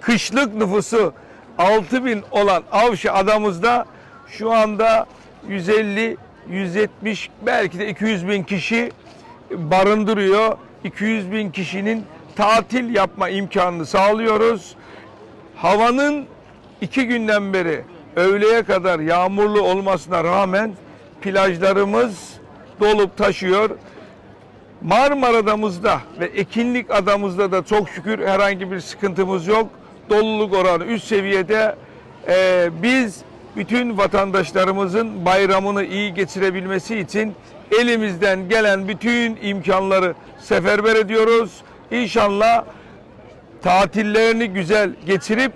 kışlık nüfusu 6000 olan Avşa adamızda şu anda 150, 170 belki de 200 bin kişi barındırıyor. 200 bin kişinin tatil yapma imkanını sağlıyoruz. Havanın iki günden beri öğleye kadar yağmurlu olmasına rağmen plajlarımız dolup taşıyor. Marmara'damızda ve Ekinlik adamızda da çok şükür herhangi bir sıkıntımız yok. Doluluk oranı üst seviyede. Ee, biz bütün vatandaşlarımızın bayramını iyi geçirebilmesi için elimizden gelen bütün imkanları seferber ediyoruz. İnşallah tatillerini güzel geçirip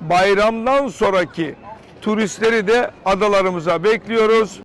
bayramdan sonraki turistleri de adalarımıza bekliyoruz.